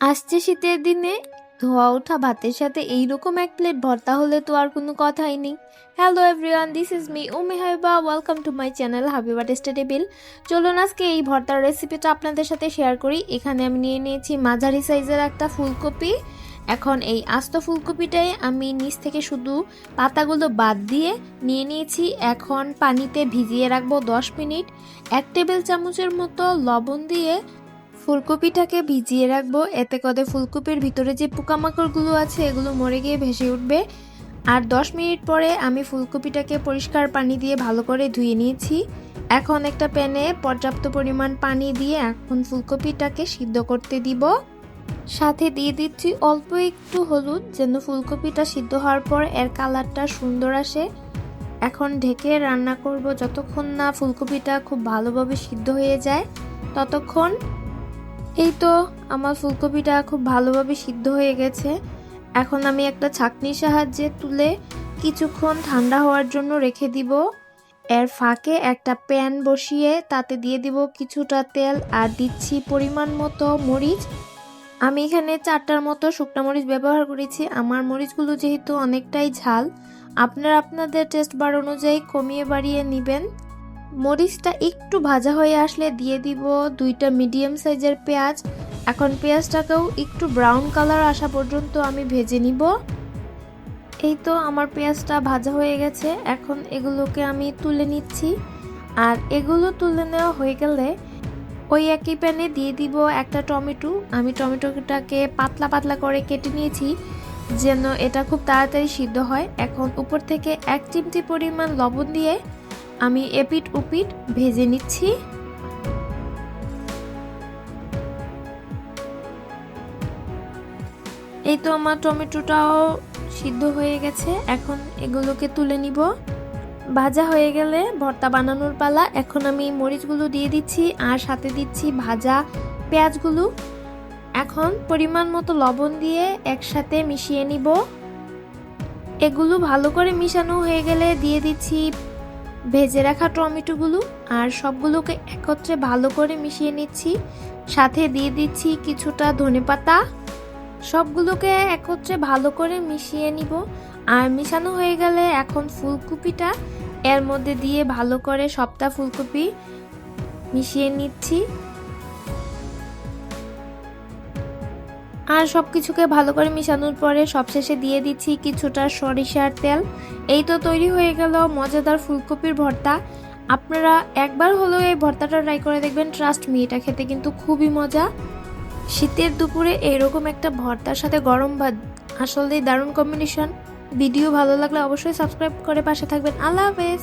আসছে শীতের দিনে। ধোয়া ওঠা ভাতের সাথে এইরকম এক প্লেট ভর্তা হলে তো আর কোনো কথাই নেই। Hello everyone this is me Umi Haiba welcome to my channel Habiba টেস্টে টেবিল চলুন আজকে এই ভর্তার রেসিপিটা আপনাদের সাথে শেয়ার করি। এখানে আমি নিয়ে নিয়েছি মাঝারি সাইজের একটা ফুলকপি। এখন এই আস্ত ফুলকপিটাই আমি নিচ থেকে শুধু পাতাগুলো বাদ দিয়ে নিয়ে নিয়েছি। এখন পানিতে ভিজিয়ে রাখব দশ মিনিট। এক টেবিল চামচের মতো লবণ দিয়ে ফুলকপিটাকে ভিজিয়ে রাখব। এতে করে ফুলকপির ভিতরে যে পোকামাকড়গুলো আছে, এগুলো মরে গিয়ে ভেসে উঠবে। আর দশ মিনিট পরে আমি ফুলকপিটাকে পরিষ্কার পানি দিয়ে ভালো করে ধুয়ে নিয়েছি। এখন একটা প্যানে পর্যাপ্ত পরিমাণ পানি দিয়ে এখন ফুলকপিটাকে সিদ্ধ করতে দিব। সাথে দিয়ে দিচ্ছি অল্প একটু হলুদ, যেন ফুলকপিটা সিদ্ধ হওয়ার পর এর কালারটা সুন্দর আসে। এখন ঢেকে রান্না করব। যতক্ষণ না ফুলকপিটা খুব ভালোভাবে সিদ্ধ হয়ে যায়, ততক্ষণ এই তো, আমার ফুলকপিটা খুব ভালোভাবে সিদ্ধ হয়ে গেছে। এখন আমি একটা ছাকনির সাহায্যে তুলে কিছুক্ষণ ঠান্ডা হওয়ার জন্য রেখে দিব। এর ফাঁকে একটা প্যান বসিয়ে তাতে দিয়ে দিব কিছুটা তেল আর দিচ্ছি পরিমাণ মতো মরিচ। আমি এখানে চারটার মতো শুকনো মরিচ ব্যবহার করেছি। আমার মরিচগুলো যেহেতু অনেকটাই ঝাল, আপনারা আপনাদের টেস্ট বার অনুযায়ী কমিয়ে বাড়িয়ে নেবেন। মরিচটা একটু ভাজা হয়ে আসলে দিয়ে দিব দুইটা মিডিয়াম সাইজের পেঁয়াজ। এখন পেঁয়াজটাকেও একটু ব্রাউন কালার আসা পর্যন্ত আমি ভেজে নিব। এই তো আমার পেঁয়াজটা ভাজা হয়ে গেছে। এখন এগুলোকে আমি তুলে নিচ্ছি। আর এগুলো তুলে নেওয়া হয়ে গেলে ওই একই প্যানে দিয়ে দিব একটা টমেটো। আমি টমেটোটাকে পাতলা পাতলা করে কেটে নিয়েছি যেন এটা খুব তাড়াতাড়ি সিদ্ধ হয়। এখন উপর থেকে এক চিমটি পরিমাণ লবণ দিয়ে আমি এপিট উপিট ভেজে নিচ্ছি। এই তো আমার টমেটোটাও সিদ্ধ হয়ে গেছে। এখন এগুলোকে তুলে নিব। ভাজা হয়ে গেলে ভর্তা বানানোর পালা। এখন আমি মরিচগুলো দিয়ে দিচ্ছি আর সাথে দিচ্ছি ভাজা পেঁয়াজগুলো। এখন পরিমাণ মতো লবণ দিয়ে একসাথে মিশিয়ে নিব। এগুলো ভালো করে মিশানো হয়ে গেলে দিয়ে দিচ্ছি ভেজে রাখা টমেটোগুলো আর সবগুলোকে একত্রে ভালো করে মিশিয়ে নিচ্ছি। সাথে দিয়ে দিচ্ছি কিছুটা ধনে পাতা। সবগুলোকে একত্রে ভালো করে মিশিয়ে নিব। আর মিশানো হয়ে গেলে এখন ফুলকপিটা এর মধ্যে দিয়ে ভালো করে সবটা ফুলকপি মিশিয়ে নিচ্ছি। আর সব কিছুকে ভালো করে মিশানোর পরে সবশেষে দিয়ে দিচ্ছি কিছুটা সরিষার তেল। এই তো তৈরি হয়ে গেল মজাদার ফুলকপির ভর্তা। আপনারা একবার হলেও এই ভর্তাটা ট্রাই করে দেখবেন ট্রাস্ট মি এটা খেতে কিন্তু খুবই মজা। শীতের দুপুরে এরকম একটা ভর্তার সাথে গরম ভাত, আসলেই দারুণ কম্বিনেশন ভিডিও ভালো লাগলে অবশ্যই সাবস্ক্রাইব করে পাশে থাকবেন। আল্লাহ হাফেজ।